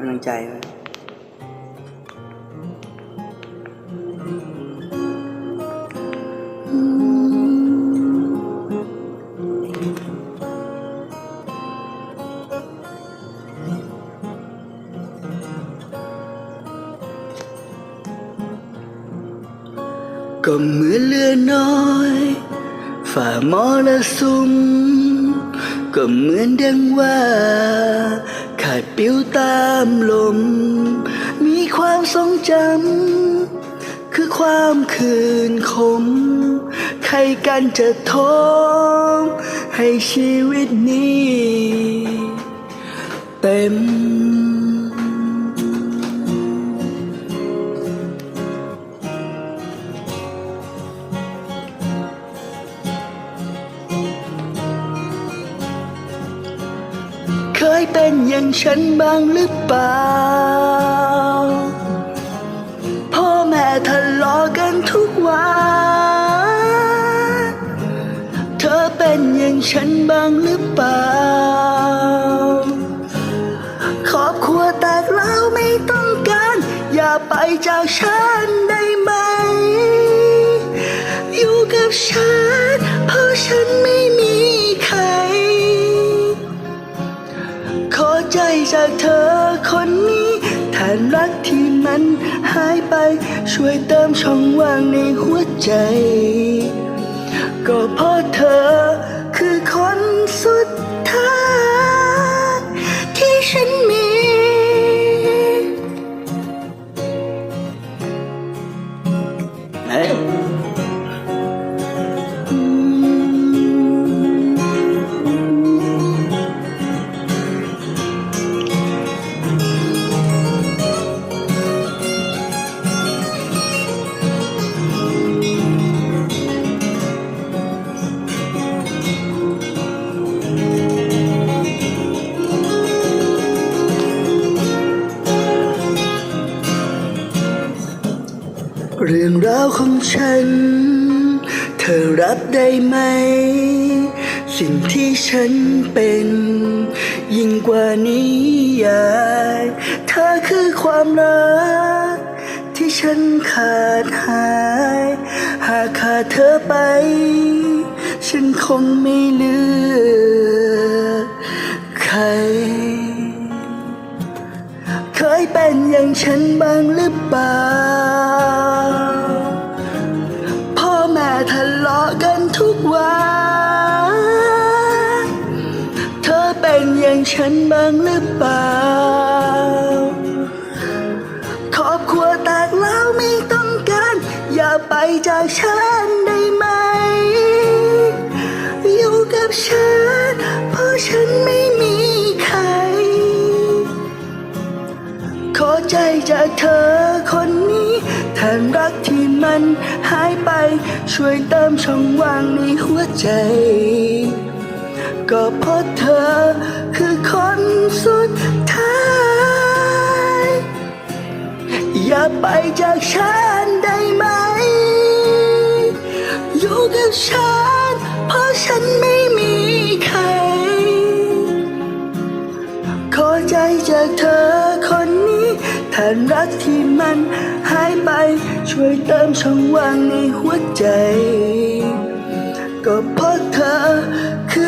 กำลังใจไว้ก็เหมือนเรือน้อย ฝ่ามอรสุมก็เหมือนดังว่า ขายปิวตามลม มีความทรงจำ คือความคืนคม ใครกันจะทมให้ชีวิตนี้ เต็ม ยเป็นอย่างฉันบ้างหรือเปล่า พ่อแม่ทะเลาะกันทุกวัน เธอเป็นอย่างฉันบ้างหรือเปล่า ครอบครัวแตกแล้วไม่ต้องการ อย่าไปจากฉันได้ไหม อยู่กับฉันพราะฉัน ที่มันหายไป ช่วยเติมช่องว่างในหัวใจ ก็เพราะเธอคือคนสุดท้าย ที่ฉันมีเเรื่องราวของฉัน เธอรับได้ไหม สิ่งที่ฉันเป็น ยิ่งกว่านิยายเธอคือความรัก ที่ฉันขาดหาย หากขาดเธอไป ฉันคงไม่เหลือใครเคยเป็นอย่างฉันบ้างหรือเปล่า เป็นอย่างฉันบ้างหรือเปล่า ครอบครัวแตกแล้วไม่ต้องการ อย่าไปจากฉันได้ไหม อยู่กับฉัน เพราะฉันไม่มีใคร ขอใจจากเธอคนนี้แทนรักที่มันหายไป ช่วยเติมช่องว่างในหัวใจ ก็เพราะเธอคือคนสุดท้าย อย่าไปจากฉันได้ไหม อยู่กับฉัน เพราะฉันไม่มีใคร ขอใจจากเธอคนนี้แทนรักที่มันหายไป ช่วยเติมช่องว่างในหัวใจ ก็เพราะเธอคือ